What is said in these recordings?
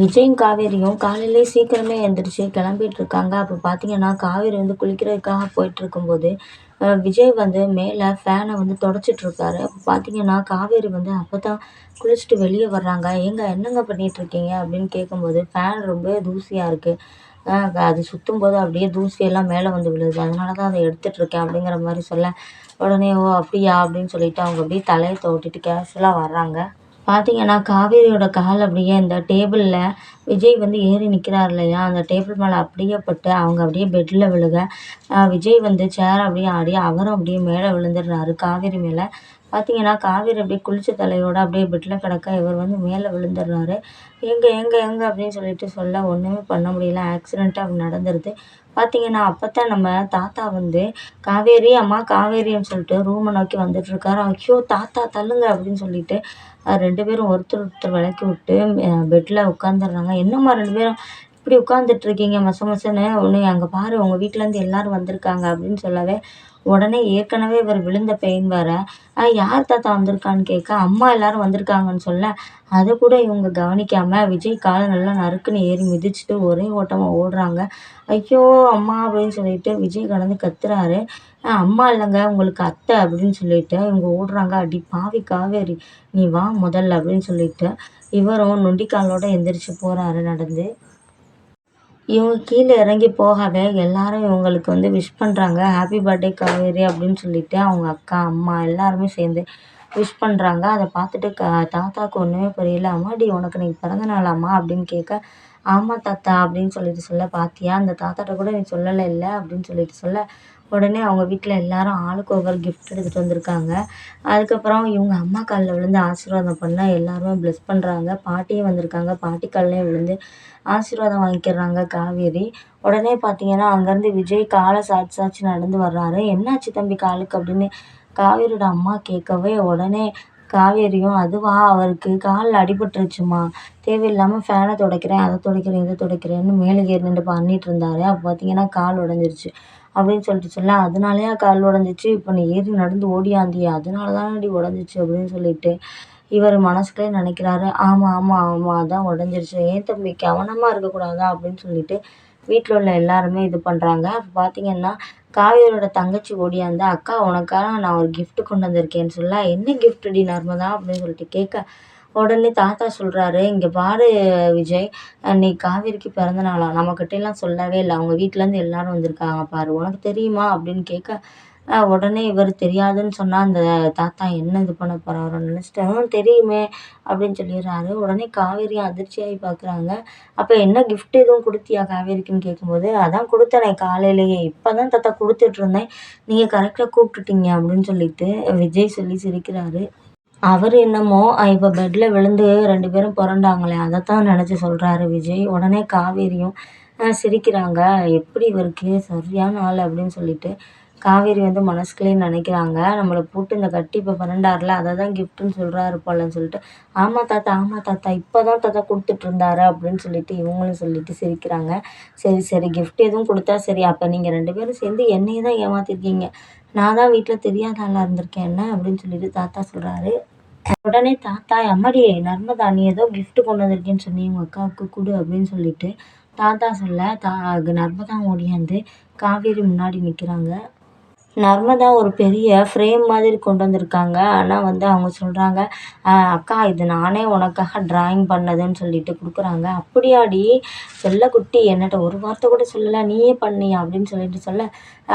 விஜயும் காவேரியும் காலையிலே சீக்கிரமே எழுந்திரிச்சு கிளம்பிட்டு இருக்காங்க. அப்போ பார்த்தீங்கன்னா காவேரி வந்து குளிக்கிறதுக்காக போயிட்டு இருக்கும்போது விஜய் வந்து மேலே ஃபேனை வந்து தொடச்சிட்டு இருக்காரு. அப்போ பார்த்தீங்கன்னா காவேரி வந்து அப்போ தான் குளிச்சுட்டு வெளியே வர்றாங்க. ஏங்க என்னங்க பண்ணிட்டு இருக்கீங்க? அப்படின்னு கேட்கும்போது ஃபேன் ரொம்ப தூசியாக இருக்குது அது சுற்றும் போது அப்படியே தூசியெல்லாம் மேலே வந்து விழுது. அதனால தான் அதை எடுத்துகிட்டுருக்கேன் அப்படிங்கிற மாதிரி சொல்ல உடனே ஓ அப்படியா? அப்படின்னு சொல்லிட்டு அவங்க அப்படியே தலையை தோட்டிட்டு கேஷுவலாக வர்றாங்க. பார்த்தீங்கன்னா காவேரியோட கால் அப்படியே இந்த டேபிளில் விஜய் வந்து ஏறி நிற்கிறார் இல்லையா? அந்த டேபிள் மேலே அப்படியே பட்டு அவங்க அப்படியே பெட்டில் விழுக. விஜய் வந்து சேர் அப்படியே ஆடி அவரும் அப்படியே மேலே விழுந்துடுறாரு காவேரி மேலே. பார்த்தீங்கன்னா காவேரி அப்படியே குளிச்ச தலையோட அப்படியே பெட்டில் கிடக்க இவர் வந்து மேலே விழுந்துடுறாரு. எங்கே எங்கே எங்கே அப்படின்னு சொல்லிட்டு சொல்ல ஒன்றுமே பண்ண முடியல. ஆக்சிடெண்ட்டாக அப்படி நடந்துருது. பார்த்தீங்கன்னா அப்போ தான் நம்ம தாத்தா வந்து காவேரி அம்மா காவேரின்னு சொல்லிட்டு ரூமை நோக்கி வந்துட்டுருக்காரு ஐயோ தாத்தா தள்ளுங்க அப்படின்னு சொல்லிட்டு ரெண்டு பேரும் ஒருத்தர் ஒருத்தர் விளக்கி விட்டு பெட்டில் உட்காந்துடுறாங்க என்னம்மா ரெண்டு பேரும் இப்படி உட்காந்துட்டு இருக்கீங்க? மச மசன்னு. ஒன்று அங்கே பாரு உங்கள் வீட்டிலேருந்து எல்லாரும் வந்திருக்காங்க அப்படின்னு சொல்லவே உடனே ஏற்கனவே இவர் விழுந்த பெயின் வேற. யார் தாத்தா வந்திருக்கான்னு கேட்க அம்மா எல்லாரும் வந்திருக்காங்கன்னு சொல்ல. அதை கூட இவங்க கவனிக்காம விஜய் காலை நல்லா நறுக்குன்னு ஏறி மிதிச்சுட்டு ஒரே ஓட்டமாக ஓடுறாங்க. ஐயோ அம்மா அப்படின்னு சொல்லிட்டு விஜய் கடந்து கத்துறாரு. அம்மா இல்லைங்க உங்களுக்கு அத்தை அப்படின்னு சொல்லிட்டு இவங்க ஓடுறாங்க. அடி பாவி காவேரி நீ வா முதல்ல அப்படின்னு சொல்லிட்டு இவரும் நொண்டிக்காலோட எந்திரிச்சு போறாரு நடந்து. இவங்க கீழே இறங்கி போகவே எல்லாரும் இவங்களுக்கு வந்து விஷ் பண்ணுறாங்க ஹாப்பி பர்த்டே காவேரி அப்படின்னு சொல்லிட்டு அவங்க அக்கா அம்மா எல்லாருமே சேர்ந்து விஷ் பண்ணுறாங்க அதை பார்த்துட்டு க தாத்தாவுக்கு ஒன்றுமே புரியல. அம்மாடி உனக்கு இன்னைக்கு பிறந்த நாளாம்மா? அப்படின்னு கேட்க ஆமாம் தாத்தா அப்படின்னு சொல்லிட்டு சொல்ல பார்த்தியா அந்த தாத்தாட்ட கூட நீ சொல்லலை இல்லை? அப்படின்னு சொல்லிட்டு சொல்ல உடனே அவங்க வீட்டில் எல்லாரும் ஆளுக்கு ஒவ்வொரு கிஃப்ட் எடுத்துகிட்டு வந்திருக்காங்க. அதுக்கப்புறம் இவங்க அம்மா காலில் விழுந்து ஆசீர்வாதம் பண்ணால் எல்லாருமே ப்ளெஸ் பண்ணுறாங்க பாட்டியும் வந்திருக்காங்க. பாட்டி கால்லையும் விழுந்து ஆசீர்வாதம் வாங்கிக்கிறாங்க காவேரி. உடனே பார்த்தீங்கன்னா அங்கேருந்து விஜய் காலை சாய்ச்சி சாய்ச்சி நடந்து வர்றாரு. என்னாச்சு தம்பி காலுக்கு? அப்படின்னு காவேரியோட அம்மா கேட்கவே உடனே காவேரியும் அதுவா? அவருக்கு காலில் அடிபட்டுருச்சுமா? தேவையில்லாமல் ஃபேனை துடைக்கிறேன் அதை துடைக்கிறேன் இதை துடைக்கிறேன்னு மேலே ஏறி நின்று பண்ணிட்டு இருந்தாரு. அப்போ பார்த்தீங்கன்னா கால் உடஞ்சிருச்சு. அப்படின்னு சொல்லிட்டு சொல்ல அதனாலயா கால் உடஞ்சிச்சு? இப்போ நீ ஏறி நடந்து ஓடியாந்தியே அதனால தானடி உடஞ்சிச்சு? அப்படின்னு சொல்லிட்டு இவர் மனசுக்குள்ளே நினைக்கிறாரு ஆமாம் ஆமாம் ஆமாம் அதான் உடஞ்சிருச்சு. ஏன் தம்பி கவனமாக இருக்கக்கூடாதா? அப்படின்னு சொல்லிட்டு வீட்டில் உள்ள எல்லாருமே இது பண்ணுறாங்க அப்போ பார்த்தீங்கன்னா காவியரோட தங்கச்சி ஓடியாந்து அக்கா உனக்காக நான் ஒரு கிஃப்ட் கொண்டு வந்திருக்கேன்னு சொல்ல. என்ன gift டி நர்மதா? அப்படின்னு சொல்லிட்டு கேட்க உடனே தாத்தா சொல்கிறாரு இங்கே பாரு விஜய் அன்னைக்கு காவேரிக்கு பிறந்த நாளா? நம்மக்கிட்டலாம் சொல்லவே இல்லை. அவங்க வீட்டிலேருந்து எல்லாரும் வந்திருக்காங்க பாரு. உனக்கு தெரியுமா? அப்படின்னு கேட்க உடனே இவர் தெரியாதுன்னு சொன்னால் அந்த தாத்தா என்ன இது பண்ண போகிறாருன்னு நினச்சிட்டு தெரியுமே அப்படின்னு சொல்லிடுறாரு. உடனே காவேரியும் அதிர்ச்சியாகி பார்க்குறாங்க அப்போ என்ன கிஃப்ட் எதுவும் கொடுத்தியா காவேரிக்குன்னு கேட்கும்போது அதான் கொடுத்தேனே காலையிலேயே. இப்போ தான் தாத்தா கொடுத்துட்ருந்தேன் நீங்கள் கரெக்டாக கூப்பிட்டுட்டீங்க அப்படின்னு சொல்லிட்டு விஜய் சொல்லி சிரிக்கிறாரு. அவர் என்னமோ இப்போ பெட்டில் விழுந்து ரெண்டு பேரும் புரண்டாங்களே அதைத்தான் நினச்சி சொல்கிறாரு விஜய். உடனே காவேரியும் சிரிக்கிறாங்க. எப்படி இவருக்கு சரியான ஆள்? அப்படின்னு சொல்லிட்டு காவேரி வந்து மனசுக்குள்ளே நினைக்கிறாங்க. நம்மளை போட்டு இந்த கட்டி இப்போ பன்னெண்டாறுல அதை தான் கிஃப்ட்டுன்னு சொல்கிறாரு போலன்னு சொல்லிட்டு ஆமாம் தாத்தா ஆமாம் தாத்தா இப்போ தான் தாத்தா கொடுத்துட்டு இருந்தாரு அப்படின்னு சொல்லிட்டு இவங்களும் சொல்லிட்டு சிரிக்கிறாங்க. சரி சரி கிஃப்ட் எதுவும் கொடுத்தா சரி அப்போ நீங்கள் ரெண்டு பேரும் சேர்ந்து என்னையே தான் ஏமாத்திருக்கீங்க. நான் தான் வீட்டில் தெரியாத ஆளாக இருந்திருக்கேன் என்ன அப்படின்னு சொல்லிட்டு தாத்தா சொல்கிறாரு உடனே தாத்தா அம்மாடி நர்மதா நீ ஏதோ கிஃப்ட் கொண்டு வந்திருக்கேன்னு சொன்னி உங்கள் அக்காவுக்கு கொடு அப்படின்னு சொல்லிட்டு தாத்தா சொல்ல தா நர்மதா ஓடியாந்து காவேரி முன்னாடி நிற்கிறாங்க நர்மதா ஒரு பெரிய ஃப்ரேம் மாதிரி கொண்டு வந்திருக்காங்க. ஆனால் வந்து அவங்க சொல்கிறாங்க அக்கா இது நானே உனக்காக ட்ராயிங் பண்ணதுன்னு சொல்லிட்டு கொடுக்குறாங்க. அப்படியாடி? செல்லக்குட்டி என்னட்ட ஒரு வார்த்தை கூட சொல்லலை. நீயே பண்ணியா அப்படின்னு சொல்லிட்டு சொல்ல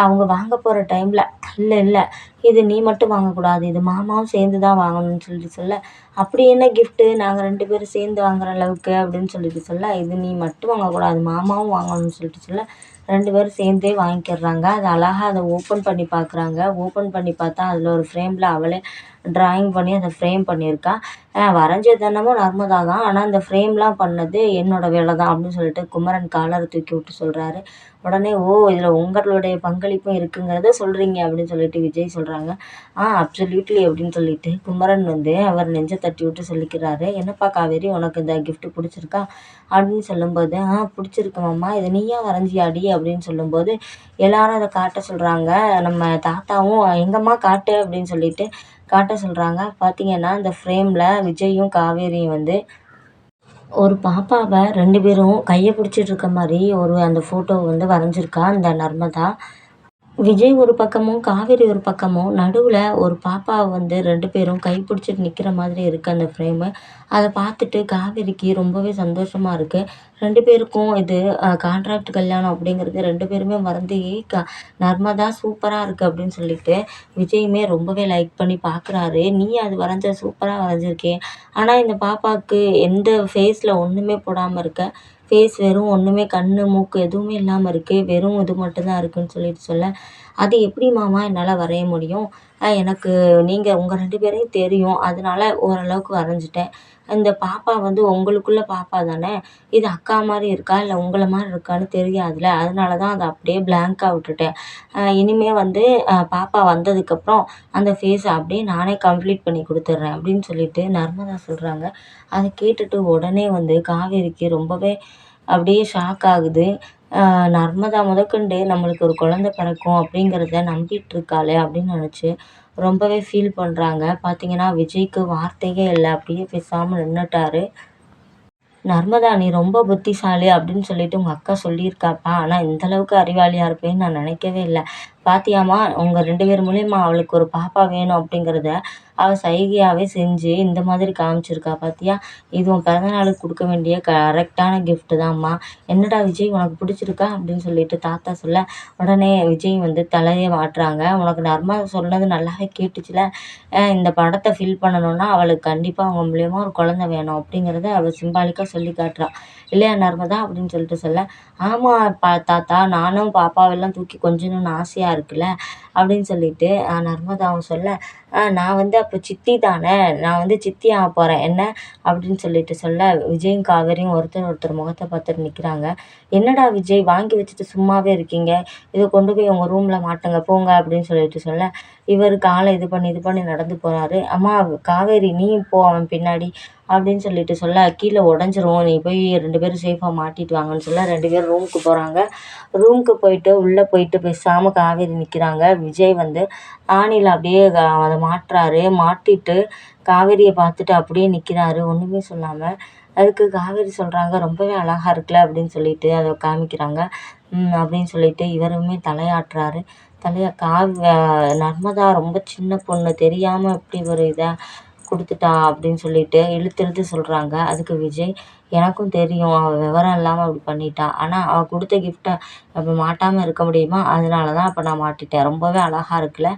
அவங்க வாங்க போகிற டைமில் இல்லை இல்லை. இது நீ மட்டும் வாங்கக்கூடாது இது மாமாவும் சேர்ந்து தான் வாங்கணும்னு சொல்லிட்டு சொல்ல அப்படி என்ன கிஃப்ட்டு நாங்கள் ரெண்டு பேரும் சேர்ந்து வாங்குற அளவுக்கு? அப்படின்னு சொல்லிட்டு சொல்ல இது நீ மட்டும் வாங்கக்கூடாது மாமாவும் வாங்கணும்னு சொல்லிட்டு சொல்ல ரெண்டு பேரும் சேர்ந்தே வாங்கிக்கிறாங்க. அது அழகாக அதை ஓப்பன் பண்ணி பார்க்குறாங்க. ஓப்பன் பண்ணி பார்த்தா அதில் ஒரு ஃப்ரேமில் அவளே ட்ராயிங் பண்ணி அதை ஃப்ரேம் பண்ணியிருக்கா. வரைஞ்சது என்னமோ நர்மதா தான். ஆனால் அந்த ஃப்ரேம்லாம் பண்ணது என்னோட வேலை தான் அப்படின்னு சொல்லிட்டு குமரன் காலரை தூக்கி விட்டு சொல்கிறாரு உடனே ஓ இதில் உங்களுடைய பங்களிப்பும் இருக்குங்கிறத சொல்கிறீங்க அப்படின்னு சொல்லிட்டு விஜய் சொல்கிறாங்க ஆ அப்சல்யூட்லி அப்படின்னு சொல்லிட்டு குமரன் வந்து அவர் நெஞ்சை தட்டி விட்டு சொல்லிக்கிறாரு. என்னப்பா காவேரி உனக்கு இந்த கிஃப்ட்டு பிடிச்சிருக்கா? அப்படின்னு சொல்லும்போது ஆ பிடிச்சிருக்கு மாமா. இதை நீயா வரைஞ்சியாடி? அப்படின்னு சொல்லும்போது எல்லாரும் அதை காட்ட சொல்கிறாங்க நம்ம தாத்தாவும் எங்கம்மா காட்டு அப்படின்னு சொல்லிட்டு காட்ட சொல்கிறாங்க பார்த்தீங்கன்னா இந்த ஃப்ரேமில் விஜயும் காவேரியும் வந்து ஒரு பாப்பாவை ரெண்டு பேரும் கையை பிடிச்சிட்டு இருக்க மாதிரி ஒரு அந்த ஃபோட்டோவை வந்து வரைஞ்சிருக்கா இந்த நர்மதா. விஜய் ஒரு பக்கமும், காவேரி ஒரு பக்கமும் நடுவில் ஒரு பாப்பாவை வந்து ரெண்டு பேரும் கை பிடிச்சிட்டு நிற்கிற மாதிரி இருக்குது அந்த ஃப்ரேமு. அதை பார்த்துட்டு காவேரிக்கு ரொம்பவே சந்தோஷமாக இருக்குது ரெண்டு பேருக்கும் இது கான்ட்ராக்ட் கல்யாணம் அப்படிங்கிறது ரெண்டு பேருமே மறந்து க நர்மதா சூப்பராக இருக்குது அப்படின்னு சொல்லிட்டு விஜயுமே ரொம்பவே லைக் பண்ணி பார்க்குறாரு. "நீ அது வரைஞ்ச சூப்பராக வரைஞ்சிருக்கே. ஆனால் இந்த பாப்பாவுக்கு எந்த ஃபேஸில் ஒன்றுமே போடாமல் இருக்க. ஃபேஸ் வெறும் ஒன்றுமே கண் மூக்கு எதுவுமே இல்லாமல் இருக்குது வெறும் இது மட்டும்தான் இருக்குதுன்னு சொல்லிட்டு சொல்ல, "அது எப்படி மாமா என்னால் வரைய முடியும்? எனக்கு நீங்கள் உங்கள் ரெண்டு பேரையும் தெரியும். அதனால ஓரளவுக்கு வரைஞ்சிட்டேன் இந்த பாப்பா வந்து உங்களுக்குள்ள பாப்பா தானே. இது அக்கா மாதிரி இருக்கா, இல்லை உங்களை மாதிரி இருக்கான்னு தெரியாதுல்ல. அதனால தான் அதை அப்படியே பிளாங்காக விட்டுட்டேன். இனிமேல் இனிமே வந்து பாப்பா வந்ததுக்கப்புறம் அந்த ஃபேஸை அப்படியே நானே கம்ப்ளீட் பண்ணி கொடுத்துட்றேன் அப்படின்னு சொல்லிட்டு நர்மதா சொல்கிறாங்க அதை கேட்டுட்டு உடனே வந்து காவேரிக்கு ரொம்பவே அப்படியே ஷாக் ஆகுது. நர்மதா முதற்கொண்டு நம்மளுக்கு ஒரு குழந்தை பிறக்கும் அப்படிங்கிறத நம்பிட்டு இருக்காளே அப்படின்னு நினச்சி ரொம்பவே ஃபீல் பண்ணுறாங்க பார்த்தீங்கன்னா விஜய்க்கு வார்த்தையே இல்லை. அப்படியே பேசாமல் நின்றுட்டாரு "நர்மதா நீ ரொம்ப புத்திசாலி" அப்படின்னு சொல்லிட்டு உங்கள் அக்கா சொல்லியிருக்காப்பா. ஆனால் இந்தளவுக்கு அறிவாளியாக இருப்பேன்னு நான் நினைக்கவே இல்லை. பாத்தியாமா உங்கள் ரெண்டு பேர் மூலியமா அவளுக்கு ஒரு பாப்பா வேணும் அப்படிங்கிறத அவள் சைகையாகவே செஞ்சு இந்த மாதிரி காமிச்சிருக்கா பார்த்தியா? இது உன் பிறந்த நாளுக்கு வேண்டிய கரெக்டான கிஃப்ட்டு தான்ம்மா. என்னடா விஜய் உனக்கு பிடிச்சிருக்கா? அப்படின்னு சொல்லிட்டு தாத்தா சொல்ல, உடனே விஜய் வந்து தலையை மாட்டுறாங்க "உனக்கு நர்மதா சொன்னது நல்லாவே கேட்டுச்சுல்ல. இந்த படத்தை ஃபில் பண்ணணும்னா அவளுக்கு கண்டிப்பாக அவங்க மூலியமா ஒரு குழந்தை வேணும்" அப்படிங்கிறத அவள் சிம்பாலிக்காக சொல்லி காட்டுறா. "இல்லையா நர்மதா?" அப்படின்னு சொல்லிட்டு சொல்ல, ஆமாம் பா தாத்தா. நானும் பாப்பாவெல்லாம் தூக்கி கொஞ்சணும்னு ஆசையாக இருக்குல்ல" அப்படின்னு சொல்லிட்டு நர்மதாவும் சொல்ல, நான் வந்து அப்போ சித்தி தானே. நான் வந்து சித்தி ஆக போகிறேன் என்ன?" அப்படின்னு சொல்லிட்டு சொல்ல, விஜயும் காவேரியும் ஒருத்தர் ஒருத்தர் முகத்தை பார்த்துட்டு நிற்கிறாங்க "என்னடா விஜய் வாங்கி வச்சுட்டு சும்மாவே இருக்கீங்க. இதை கொண்டு போய் உங்கள் ரூமில் மாட்டுங்க போங்க" அப்படின்னு சொல்லிட்டு சொல்ல, இவர் காலை இது பண்ணி இது பண்ணி நடந்து போகிறாரு "அம்மா காவேரி நீயும் போ அவன் பின்னாடி" அப்படின்னு சொல்லிட்டு சொல்ல, கீழே உடஞ்சிரும் நீ போய் ரெண்டு பேரும் சேஃபாக மாட்டிட்டு வாங்கன்னு" சொல்ல ரெண்டு பேரும் ரூமுக்கு போகிறாங்க ரூமுக்கு போயிட்டு உள்ளே போயிட்டு பேசாமல் காவேரி நிற்கிறாங்க விஜய் வந்து ஆணியில் அப்படியே அதை மாட்டுறாரு. மாட்டிட்டு காவேரியை பார்த்துட்டு அப்படியே நிற்கிறாரு ஒன்றுமே சொல்லாமல் அதுக்கு காவேரி சொல்கிறாங்க "ரொம்பவே அழகாக இருக்குல்ல" அப்படின்னு சொல்லிட்டு அதை காமிக்கிறாங்க. அப்படின்னு சொல்லிட்டு இவருமே தலையாட்டுறாரு. தலைய காவ நர்மதா ரொம்ப சின்ன பொண்ணு. தெரியாமல் இப்படி ஒரு இதாக கொடுத்துட்டா அப்படின்னு சொல்லிட்டு இழுத்து இழுத்து சொல்கிறாங்க அதுக்கு விஜய், "எனக்கும் தெரியும். அவள் விவரம் இல்லாமல் அப்படி பண்ணிட்டா. ஆனால் அவள் கொடுத்த கிஃப்ட்டை அப்போ மாட்டாமல் இருக்க முடியுமா? அதனால தான் அப்போ நான் மாட்டிட்டேன். ரொம்பவே அழகாக இருக்குல்ல.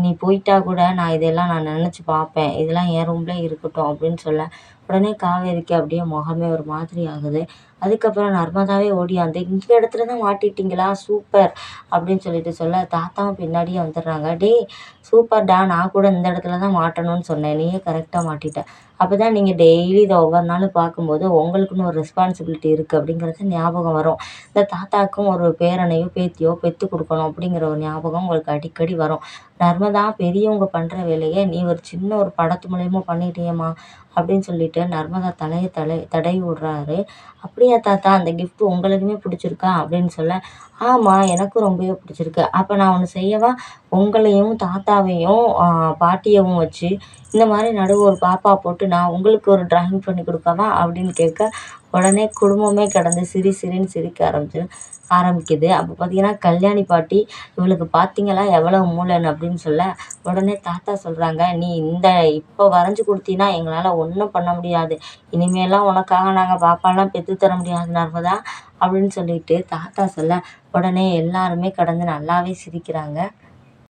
நீ போயிட்டா கூட நான் இதெல்லாம் நான் நினச்சி பார்ப்பேன். இதெல்லாம் என் ரூம்லேயே இருக்கட்டும்" அப்படின்னு சொல்ல, உடனே காவேரிக்கு அப்படியே முகமே ஒரு மாதிரி ஆகுது. அதுக்கப்புறம் நர்மதாவே ஓடியாந்து, "இந்த இடத்துல தான் மாட்டிட்டீங்களா? சூப்பர்" அப்படின்னு சொல்லிட்டு சொல்ல, தாத்தாவும் பின்னாடியே வந்துடுறாங்க. "டேய் சூப்பர்டா. நான் கூட இந்த இடத்துல தான் மாட்டணும்னு சொன்னேன். நீயே கரெக்டாக மாட்டிட்ட. அப்பதான் நீங்கள் டெய்லி இதை ஒவ்வொரு நாளும் பார்க்கும்போது உங்களுக்குன்னு ஒரு ரெஸ்பான்சிபிலிட்டி இருக்குது அப்படிங்கிறது ஞாபகம் வரும். இந்த தாத்தாவுக்கும் ஒரு பேரனையோ, பேத்தியோ பெற்று கொடுக்கணும் அப்படிங்கிற ஒரு ஞாபகம் உங்களுக்கு அடிக்கடி வரும். நர்மதா பெரியவங்க பண்ணுற வேலையை நீ ஒரு சின்ன ஒரு படத்து மூலயமா பண்ணிட்டியம்மா அப்படின்னு சொல்லிட்டு நர்மதா தலையை தலை தடவி விடுறாரு. அப்படி தாத்தா அந்த கிஃப்ட் உங்களுக்குமே பிடிச்சிருக்கா?" அப்படின்னு சொல்ல, ஆமாம் எனக்கும் ரொம்பவே பிடிச்சிருக்கு. அப்போ நான் ஒன்று செய்யவா? உங்களையும், தாத்தாவையும், பாட்டியவும் வச்சு இந்த மாதிரி நடுவு ஒரு பாப்பா போட்டு நான் உங்களுக்கு ஒரு ட்ராயிங் பண்ணி கொடுக்கவா அப்படின்னு கேட்க, உடனே குடும்பமே கிடந்து சிரி சிரின்னு சிரிக்க ஆரம்பிச்சு ஆரம்பிக்குது. அப்போ பார்த்தீங்கன்னா கல்யாணி பாட்டி, "இவளுக்கு பார்த்தீங்களா எவ்வளவு மூளைன்னு" அப்படின்னு சொல்ல, உடனே தாத்தா சொல்கிறாங்க "நீ இந்த இப்போ வரைஞ்சி கொடுத்தீன்னா எங்களால் ஒன்றும் பண்ண முடியாது. இனிமேலாம் உனக்காக நாங்கள் பாப்பாலாம் பெற்று தர முடியாது நர்மதா" அப்படின்னு சொல்லிட்டு தாத்தா சொல்ல, உடனே எல்லாருமே கடந்து நல்லாவே சிரிக்கிறாங்க.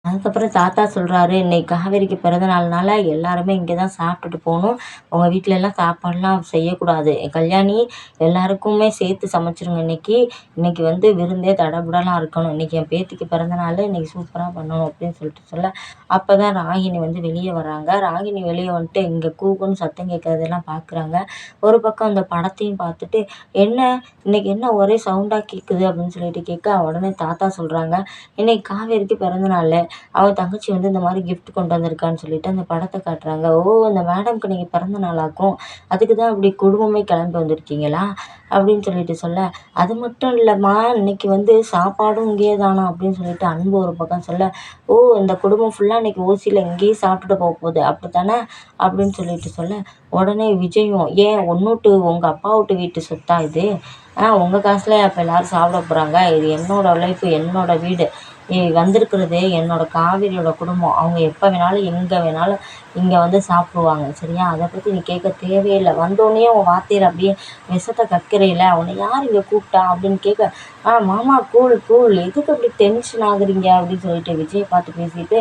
அதுக்கப்புறம் தாத்தா சொல்கிறாரு "இன்னைக்கு காவேரிக்கு பிறந்த நாள்னால எல்லாருமே இங்கே தான் சாப்பிட்டுட்டு போகணும் உங்கள் வீட்லலாம் சாப்பாடுலாம் செய்யக்கூடாது. கல்யாணி எல்லாருக்குமே சேர்த்து சமைச்சிருங்க இன்னைக்கு. இன்னைக்கு வந்து விருந்தே தடபுடலாம் இருக்கணும். இன்னைக்கு என் பேத்திக்கு பிறந்த நாள் இன்னைக்கு சூப்பராக பண்ணணும்" அப்படின்னு சொல்லிட்டு சொல்ல, அப்போ தான் ராகினி வந்து வெளியே வராங்க ராகினி வெளியே வந்துட்டு இங்கே கூகுன்னு சத்தம் கேட்குறதெல்லாம் பார்க்குறாங்க. ஒரு பக்கம் அந்த படத்தையும் பார்த்துட்டு, "என்ன இன்னைக்கு என்ன ஒரே சவுண்டாக கேட்குது" அப்படின்னு சொல்லிட்டு கேட்க, உடனே தாத்தா சொல்கிறாங்க "இன்னைக்கு காவேரிக்கு பிறந்த நாள் அவள் தங்கச்சி வந்து இந்த மாதிரி கிஃப்ட் கொண்டு வந்திருக்கான்னு சொல்லிட்டு அந்த படத்தை காட்டுறாங்க. ஓ அந்த மேடம்க்கு நீங்கள் பிறந்த நாளாக்கும் அதுக்கு தான் அப்படி குடும்பமே கிளம்பி வந்திருக்கீங்களா? அப்படின்னு சொல்லிட்டு சொல்ல அது மட்டும் இல்லைம்மா இன்னைக்கு வந்து சாப்பாடும் இங்கேயே தானா அப்படின்னு சொல்லிட்டு அன்பு ஒரு பக்கம் சொல்ல ஓ இந்த குடும்பம் ஃபுல்லாக இன்னைக்கு ஓசியில் இங்கேயே சாப்பிட்டுட்டு போக போகுது. அப்படி தானே அப்படின்னு சொல்லிட்டு சொல்ல உடனே விஜயும் ஏன் ஒன்றுட்டு உங்கள் அப்பா வீட்டு வீட்டு சொத்தா இது? ஆ உங்கள் காசில் அப்போ எல்லோரும் சாப்பிட போகிறாங்க இது என்னோட லைஃப் என்னோடய வீடு. வந்திருக்கிறது என்னோட காவேரியோட குடும்பம். அவங்க எப்போ வேணாலும் எங்கே வேணாலும் இங்கே வந்து சாப்பிடுவாங்க சரியா? அதை பற்றி நீ கேட்க தேவையில்லை. வந்தோடனே உன் வார்த்தையில் அப்படியே விஷத்தை கக்கிறீல உன்னை யார் இங்கே கூப்பிட்டா? அப்படின்னு கேட்க ஆ மாமா கூல் கூல் எதுக்கு அப்படி டென்ஷன் ஆகுறீங்க அப்படின்னு சொல்லிட்டு விஜய் பார்த்து பேசிட்டு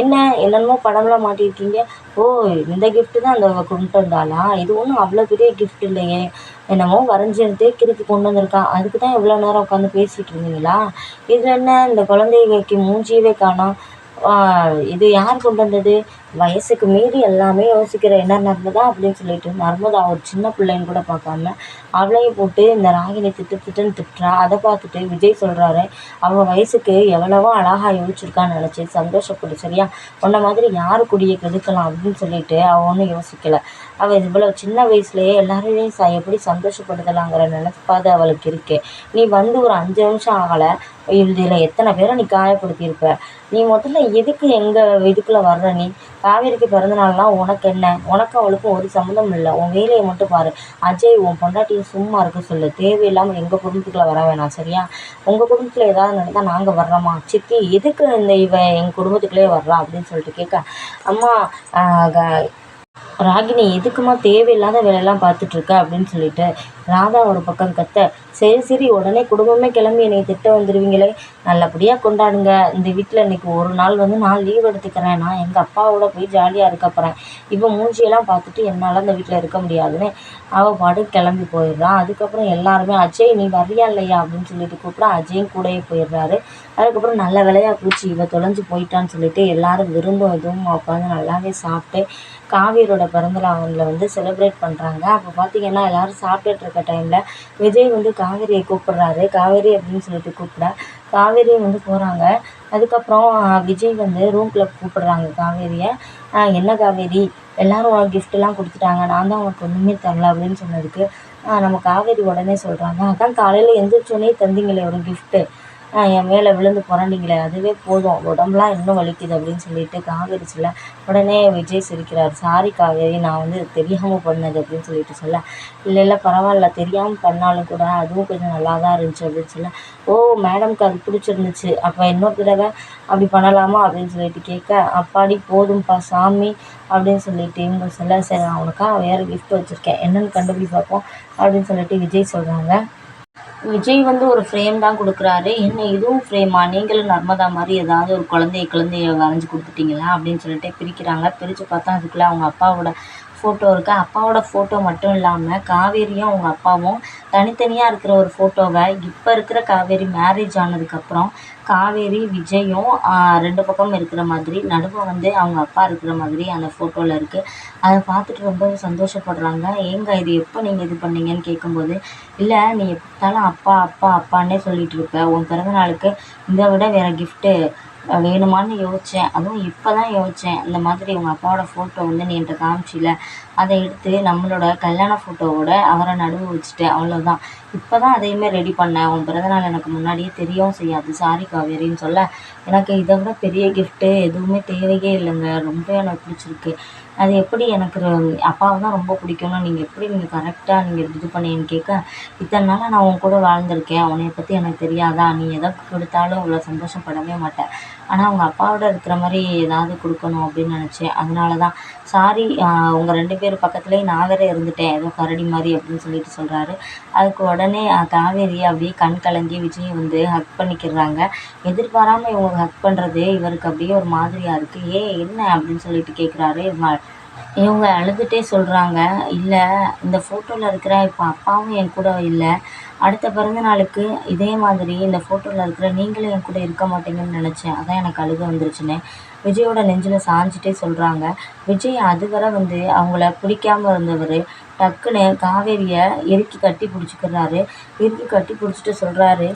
என்ன என்னென்னமோ படம்லாம் மாட்டியிருக்கீங்க ஓ இந்த கிஃப்ட்டு தான் அந்த கொண்டு வந்தாளா? இது ஒன்றும் அவ்வளோ பெரிய கிஃப்ட் இல்லையே. என்னமோ வரைஞ்சிருந்தே எடுத்து கிறுக்கி கொண்டு வந்திருக்கான் அதுக்கு தான் இவ்வளோ நேரம் உட்காந்து பேசிகிட்டு இருந்தீங்களா? இதில் என்ன இந்த குழந்தைகளுக்கு மூஞ்சியவே காணோம். இது யார் கொண்டு வந்தது? வயசுக்கு மீறி எல்லாமே யோசிக்கிற என்ன நர்மதா அப்படின்னு சொல்லிட்டு நர்மதா ஒரு சின்ன பிள்ளைன்னு கூட பார்க்காம அவளையும் போட்டு இந்த ராகினி திட்டு திட்டுன்னு திட்டுறா. அதை பார்த்துட்டு விஜய் சொல்கிறாரு அவள் வயசுக்கு எவ்வளவோ அழகாக யோசிச்சிருக்கான்னு நினச்சி சந்தோஷப்படு சரியா? உன்ன மாதிரி யார் குடியை கெடுக்கலாம் அப்படின்னு சொல்லிட்டு அவள் ஒன்றும் யோசிக்கலை. அவள் இவ்வளோ சின்ன வயசுலேயே எல்லாரையும் ச எப்படி சந்தோஷப்படுத்தலாங்கிற நினைப்பாது அவளுக்கு இருக்கு. நீ வந்து ஒரு அஞ்சு நிமிஷம் ஆகலை. இதில் எத்தனை பேரை நீ காயப்படுத்தியிருப்ப? நீ முதல்ல எதுக்கு எங்கள் இதுக்குள்ளே வர்ற நீ? காவேரிக்கு பிறந்த நாள்லாம் உனக்கு என்ன? உனக்கும் அவளுக்கும் ஒரு சம்மந்தம் இல்லை. உன் வேலையை மட்டும் பாரு. அஜய் உன் பொண்டாட்டியை சும்மா இருக்க சொல்லு. தேவையில்லாமல் எங்கள் குடும்பத்துக்குள்ளே வர வேணாம் சரியா? உங்கள் குடும்பத்தில் ஏதாவது நடந்தால் நாங்கள் வர்றோமா? சித்தி எதுக்கு இந்த இவ எங்கள் குடும்பத்துக்குள்ளே வர்றா அப்படின்னு சொல்லிட்டு கேட்க அம்மா ராகினி எதுக்குமா தேவையில்லாத வேலையெல்லாம் பார்த்துட்ருக்க அப்படின்னு சொல்லிட்டு ராதா ஒரு பக்கம் கத்த சரி சரி உடனே குடும்பமே கிளம்பி என்னை திட்ட வந்துடுவீங்களே நல்லபடியாக கொண்டாடுங்க. இந்த வீட்டில் இன்றைக்கி ஒரு நாள் வந்து நான் லீவ் எடுத்துக்கிறேன். நான் எங்கள் அப்பாவோட போய் ஜாலியாக இருக்க போகிறேன் இப்போ மூஞ்சியெல்லாம் பார்த்துட்டு என்னால் அந்த வீட்டில் இருக்க முடியாதுன்னு அவள் பாடு கிளம்பி போயிடுறான் அதுக்கப்புறம் எல்லாருமே அஜய் நீ வரியா இல்லையா? அப்படின்னு சொல்லிட்டு கூப்பிட அஜயும் கூடயே போயிடுறாரு. அதுக்கப்புறம் நல்ல வேலையாக போச்சு. இவ தொலைஞ்சு போயிட்டான்னு சொல்லிட்டு எல்லாரும் விரும்புவதும் இதுவும் உட்காந்து நல்லாவே சாப்பிட்டு காவியரோட பிறந்தநாளில் வந்து செலிப்ரேட் பண்ணுறாங்க அப்போ பார்த்தீங்கன்னா எல்லோரும் சாப்பிட்டுட்டு இருக்க டைமில் விஜய் வந்து காவேரியை கூப்பிட்றாரு. காவேரி அப்படின்னு சொல்லிட்டு கூப்பிட காவேரி வந்து போகிறாங்க அதுக்கப்புறம் விஜய் வந்து ரூம்குள்ளே கூப்பிட்றாங்க காவேரியை. என்ன காவேரி? எல்லோரும் உனக்கு கிஃப்ட்டெல்லாம் கொடுத்துட்டாங்க. நான் தான் உனக்கு ஒன்றுமே தரல அப்படின்னு சொன்னதுக்கு நம்ம காவேரி உடனே சொல்கிறாங்க அதான் காலையில் எந்திரிச்சோடனே தந்திங்களே ஒரு கிஃப்ட்டு என் மேலே விழுந்து புரண்டிங்களே அதுவே போதும். உடம்புலாம் இன்னும் வலிக்குது அப்படின்னு சொல்லிட்டு காவேரி சொல்ல உடனே விஜய் சிரிக்கிறார். சாரி காவேரி நான் வந்து தெரியாமல் பண்ணது அப்படின்னு சொல்லிட்டு சொல்ல இல்லை இல்லை பரவாயில்ல தெரியாமல் பண்ணாலும் கூட அதுவும் கொஞ்சம் நல்லா தான் இருந்துச்சு அப்படின்னு சொல்ல ஓ மேடம்க்கு அது பிடிச்சிருந்துச்சு. அப்போ இன்னொரு தடவை அப்படி பண்ணலாமா? அப்படின்னு சொல்லிட்டு கேட்க அப்பாடி போதும்ப்பா சாமி அப்படின்னு சொல்லிட்டு இவங்க சொல்ல சரி நான் உனக்காக வேறு கிஃப்ட் வச்சுருக்கேன். என்னென்னு கண்டுபிடி பார்ப்போம் அப்படின்னு சொல்லிட்டு விஜய் சொல்கிறாங்க விஜய் வந்து ஒரு ஃப்ரேம் தான் கொடுக்குறாரு. என்ன இதுவும் ஃப்ரேமா நீங்களும் நர்மதா மாதிரி ஏதாவது ஒரு குழந்தைய குழந்தைய வரைஞ்சி கொடுத்துட்டீங்களா? அப்படின்னு சொல்லிட்டு பிரிக்கிறாங்க. பிரித்து பார்த்தா அதுக்குள்ளே அவங்க அப்பாவோட ஃபோட்டோ இருக்குது அப்பாவோட ஃபோட்டோ மட்டும் இல்லாமல் காவேரியும் அவங்க அப்பாவும் தனித்தனியாக இருக்கிற ஒரு ஃபோட்டோவை இப்போ இருக்கிற காவேரி மேரேஜ் ஆனதுக்கப்புறம் காவேரி விஜயும் ரெண்டு பக்கம் இருக்கிற மாதிரி நடுவில் வந்து அவங்க அப்பா இருக்கிற மாதிரி அந்த ஃபோட்டோவில் இருக்குது அதை பார்த்துட்டு ரொம்ப சந்தோஷப்படுறாங்க. ஏங்க இது எப்போ நீங்கள் இது பண்ணீங்கன்னு கேட்கும்போது இல்லை நீ எப்போ அப்பா அப்பா அப்பான்னே சொல்லிகிட்டு இருப்ப. உன் பிறந்த நாளுக்கு இதை விட வேறு கிஃப்ட்டு வேணுமான்னு யோசித்தேன் அதுவும் இப்போ தான் யோசித்தேன் இந்த மாதிரி உங்கள் அப்பாவோட ஃபோட்டோ வந்து நீ என்கிட்ட காமிச்சில. அதை எடுத்து நம்மளோட கல்யாண ஃபோட்டோவோட அவரை நடுவு வச்சுட்டேன் அவ்வளோதான் இப்போ தான் அதையுமே ரெடி பண்ணேன். உன் பிறந்தநாள் எனக்கு முன்னாடியே தெரியவும் செய்யாது. சாரி காவேரின்னு சொல்ல. எனக்கு இதை விட பெரிய கிஃப்ட்டு எதுவுமே தேவையே இல்லைங்க. ரொம்ப எனக்கு பிடிச்சிருக்கு. அது எப்படி எனக்கு அப்பாவை தான் ரொம்ப பிடிக்கும்னு நீங்கள் எப்படி நீங்கள் கரெக்டாக நீங்கள் இது பண்ணீங்கன்னு கேட்க இத்தனை நாளாக நான் உன் கூட வாழ்ந்திருக்கேன். உன்னைய பற்றி எனக்கு தெரியாதா? நீ எதை கொடுத்தாலும் இவ்வளோ சந்தோஷப்படவே மாட்டேன் ஆனால் அவங்க அப்பாவோட இருக்கிற மாதிரி ஏதாவது கொடுக்கணும் அப்படின்னு நினச்சேன். அதனால தான் சாரி உங்கள் ரெண்டு பேர் பக்கத்துலேயும் நான் வேறு இருந்துட்டேன். ஏதோ கரடி மாதிரி அப்படின்னு சொல்லிட்டு சொல்கிறாரு அதுக்கு உடனே காவேரி அப்படியே கண் கலங்கி விஜய் வந்து ஹக் பண்ணிக்கிறாங்க. எதிர்பாராமல் இவங்க ஹக் பண்ணுறது இவருக்கு அப்படியே ஒரு மாதிரியாக இருக்குது ஏ என்ன அப்படின்னு சொல்லிட்டு கேட்குறாரு இவங்க அழுதுகிட்டே சொல்கிறாங்க இல்லை இந்த ஃபோட்டோவில் இருக்கிற இப்போ அப்பாவும் என் கூட இல்லை. அடுத்த பிறந்த நாளுக்கு இதே மாதிரி இந்த ஃபோட்டோவில் இருக்கிற நீங்களும் என் கூட இருக்க மாட்டீங்கன்னு நினச்சேன். அதான் எனக்கு அழுக வந்துருச்சுன்னு. விஜயோட நெஞ்சில் சாஞ்சிட்டே சொல்கிறாங்க விஜய் அதுவரை வந்து அவங்கள பிடிக்காம இருந்தவர். டக்குன்னு காவேரியை இறுக்கி கட்டி பிடிச்சிக்கிறாரு. இறுக்கி கட்டி பிடிச்சிட்டு சொல்கிறாரு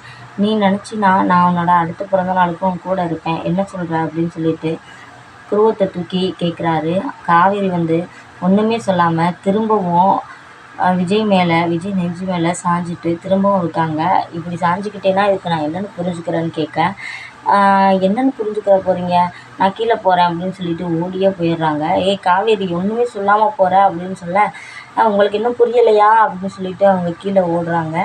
நீ நினச்சினா நான் உன்னோட அடுத்த பிறந்த நாளுக்கும் கூட இருப்பேன். என்ன சொல்கிற அப்படின்னு சொல்லிட்டு புருவத்தை தூக்கி கேட்குறாரு. காவேரி வந்து ஒன்றுமே சொல்லாமல் திரும்பவும் விஜய் மேலே விஜய் நெஞ்சு மேலே சாஞ்சிட்டு திரும்பவும் இருக்காங்க. இப்படி சாஞ்சிக்கிட்டேன்னா இதுக்கு நான் என்னென்னு புரிஞ்சுக்கிறேன்னு கேட்க என்னென்னு புரிஞ்சுக்கிற போகிறீங்க நான் கீழே போகிறேன் அப்படின்னு சொல்லிட்டு ஓடியே போயிடுறாங்க. ஏய் காவேரி ஒன்றுமே சொல்லாமல் போகிற அப்படின்னு சொல்ல உங்களுக்கு இன்னும் புரியலையா? அப்படின்னு சொல்லிட்டு அவங்க கீழே ஓடுறாங்க.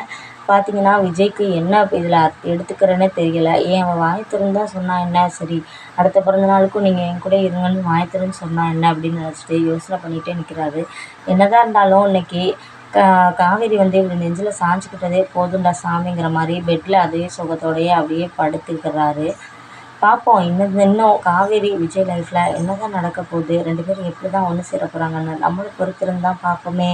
பார்த்தீங்கன்னா விஜய்க்கு என்ன இதில் எடுத்துக்கிறேன்னே தெரியல. ஏன் அவன் வாய் தான் சொன்னா என்ன? சரி அடுத்த பிறந்த நாளுக்கும் நீங்கள் என் கூட இருங்கன்னு வாய் திறந்து என்ன அப்படின்னு நினச்சிட்டு யோசனை பண்ணிகிட்டே நிற்கிறாரு என்னதான் இருந்தாலும் இன்னைக்கு கா காவேரி வந்து இப்படி நெஞ்சில் சாஞ்சிக்கிட்டதே போதும்டா சாமிங்கிற மாதிரி பெட்டில் அதே சுகத்தோடையே அப்படியே படுத்துக்கிறாரு பார்ப்போம் இன்னும் இன்னும் காவேரி விஜய் லைஃப்பில் என்ன தான் நடக்க போகுது? ரெண்டு பேரும் எப்படி தான் ஒன்று சேர போகிறாங்கன்னு நம்மளும் பொறுத்திருந்து பார்ப்போமே